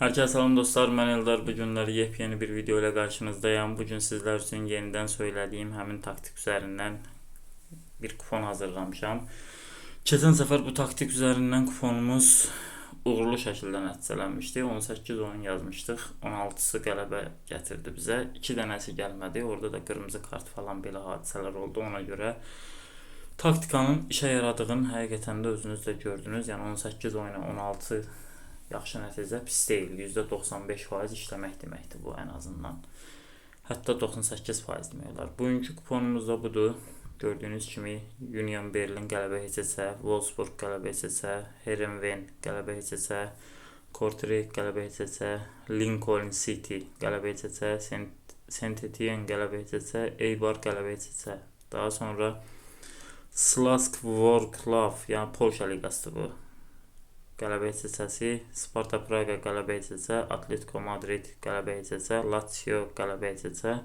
Herkese salam dostlar, mən Eldar. Bu günləri yepyeni bir video ilə qarşınızdayım. Bu gün sizlər üçün yenidən söylədiyim həmin taktik üzərindən bir kupon hazırlamışam. Keçən səfər bu taktik üzərindən kuponumuz uğurlu şəkildə nəticələnmişdi. 18 oyun yazmışdıq. 16-sı qələbə gətirdi bizə. 2 dənəsi gəlmədi. Orada da qırmızı kart falan belə hadisələr oldu. Ona görə taktikanın işə yaradığını həqiqətən də özünüz də gördünüz. Yəni 18 oyuna 16 yaxşı nəticə pis deyil. %95% işləmək deməkdir bu ən azından. Hətta 98% demək olar. Bugünkü kuponumuz da budur. Gördüyünüz kimi Union Berlin qələbə heçəsə, Wolfsburg qələbə heçəsə, Herenveen qələbə heçəsə, Kortrijk qələbə heçəsə, Lincoln City qələbə heçəsə, Saint Etienne qələbə heçəsə, Eibar qələbə heçəsə. Daha sonra Slask Wrocław, yəni Polşa liqasıdır bu qələbə etsəsi, Sparta Praga qələbə etsə, Atletico Madrid qələbə etsə, Lazio qələbə etsə,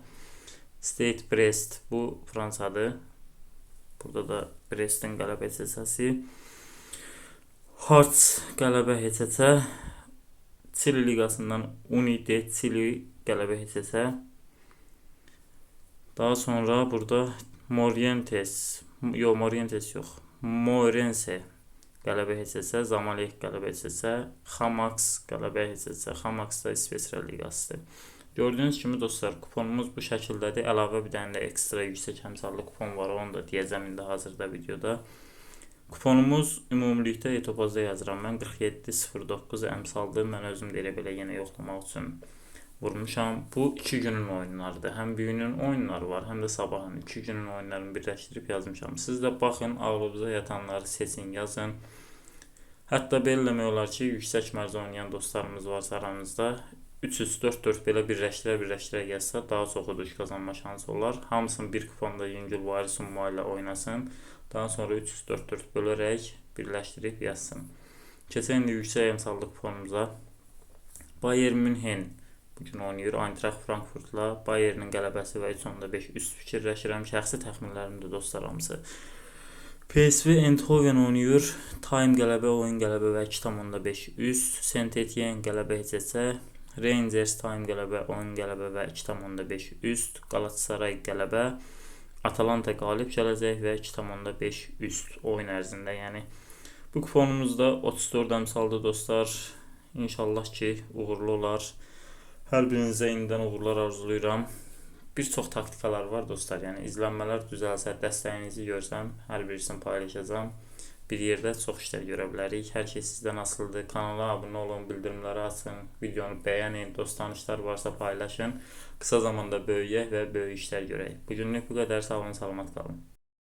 State Brest bu Fransadır. Burada da Brest'in qələbə etsəsi, Hearts qələbə etsə, Çili liqasından Unide Çili qələbə etsə, daha sonra burada Morientes, yo Morientes yox, Morense qələbə heçəsə, Zamalek qələbə heçəsə, Xamax qələbə heçəsə, Xamax da İsveçrə liqasıdır. Gördüyünüz kimi dostlar, kuponumuz bu şəkildədir. Əlavə bir dənə də ekstra yüksək əmsallı kupon var, onu da deyəcəm indi hazırda videoda. Kuponumuz ümumilikdə Etopazda yazıram mən 4709 əmsaldır. Mən özüm də elə belə yenə yoxlamaq üçün vurmuşam. Bu 2 günün oyunlarıdır. Həm bugünün oyunları var, həm də sabahın 2 günün oyunlarını birləşdirib yazmışam. Siz də baxın, ağlınıza yatanları seçin, yazın. Hətta belə demək olar ki, yüksək mərc oynayan dostlarımız varsa aranızda 3-4-4 belə birləşdirə birləşdirə yazsa daha çox uduş qazanma şansı olar. Hamısını bir kuponda yüngül vari summa ilə oynasın. Daha sonra 3-4-4 bölərək birləşdirib yazsın. Keçən il yüksək əmsallı kuponumuza Bayern Münhen bugün oynayır Eintracht Frankfurtla Bayernin qələbəsi və 3.5 üst fikirləşirəm. Şəxsi təxminlərimdir dostlar hamısı. PSV Eindhoven oynayır. Time qələbə, oyun qələbə və 2.5 üst. Saint Etienne qələbə heçəsə, Rangers Time qələbə, oyun qələbə və 2.5 üst. Galatasaray qələbə, Atalanta qalib gələcək və 2.5 üst oyun ərzində. Yəni bu kuponumuz da 34 əmsaldır dostlar. İnşallah ki uğurlu olar. Hər birinizə indidən uğurlar arzulayıram. Bir çox taktikalar var dostlar. Yəni izlənmələr düzəlsə, dəstəyinizi görsəm, hər birisini paylaşacağam. Bir yerdə çox işlər görə bilərik. Hər şey sizdən asılıdır. Kanala abunə olun, bildirimləri açın, videonu bəyənin, dost tanışlar varsa paylaşın. Qısa zamanda böyüyək və böyük işlər görək. Bugünlük bu qədər. Sağ olun, salamat qalın.